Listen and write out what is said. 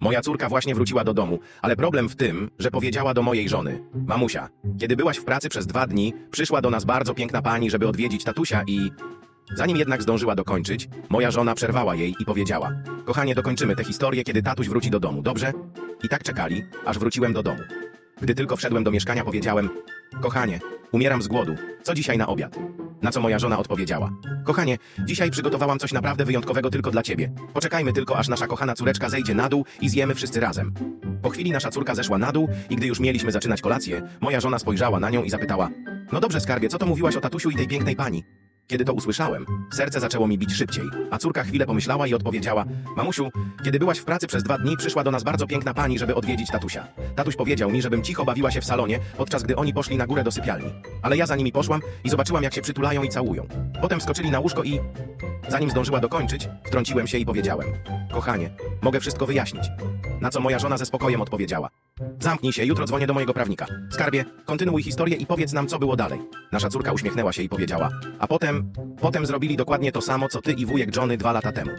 Moja córka właśnie wróciła do domu, ale problem w tym, że powiedziała do mojej żony: Mamusia, kiedy byłaś w pracy przez dwa dni, przyszła do nas bardzo piękna pani, żeby odwiedzić tatusia i. Zanim jednak zdążyła dokończyć, moja żona przerwała jej i powiedziała: Kochanie, dokończymy tę historię, kiedy tatuś wróci do domu, dobrze? I tak czekali, aż wróciłem do domu. Gdy tylko wszedłem do mieszkania, powiedziałem: Kochanie, umieram z głodu, co dzisiaj na obiad? Na co moja żona odpowiedziała: Kochanie, dzisiaj przygotowałam coś naprawdę wyjątkowego tylko dla ciebie. Poczekajmy tylko, aż nasza kochana córeczka zejdzie na dół i zjemy wszyscy razem. Po chwili nasza córka zeszła na dół i gdy już mieliśmy zaczynać kolację, moja żona spojrzała na nią i zapytała: No dobrze, skarbie, co to mówiłaś o tatusiu i tej pięknej pani? Kiedy to usłyszałem, serce zaczęło mi bić szybciej, a córka chwilę pomyślała i odpowiedziała: Mamusiu, kiedy byłaś w pracy przez dwa dni, przyszła do nas bardzo piękna pani, żeby odwiedzić tatusia. Tatuś powiedział mi, żebym cicho bawiła się w salonie, podczas gdy oni poszli na górę do sypialni. Ale ja za nimi poszłam i zobaczyłam, jak się przytulają i całują. Potem skoczyli na łóżko i. Zanim zdążyła dokończyć, wtrąciłem się i powiedziałem: Kochanie, mogę wszystko wyjaśnić. Na co moja żona ze spokojem odpowiedziała: Zamknij się, jutro dzwonię do mojego prawnika. Skarbie, kontynuuj historię i powiedz nam, co było dalej. Nasza córka uśmiechnęła się i powiedziała: A potem, potem zrobili dokładnie to samo, co ty i wujek Johnny dwa lata temu.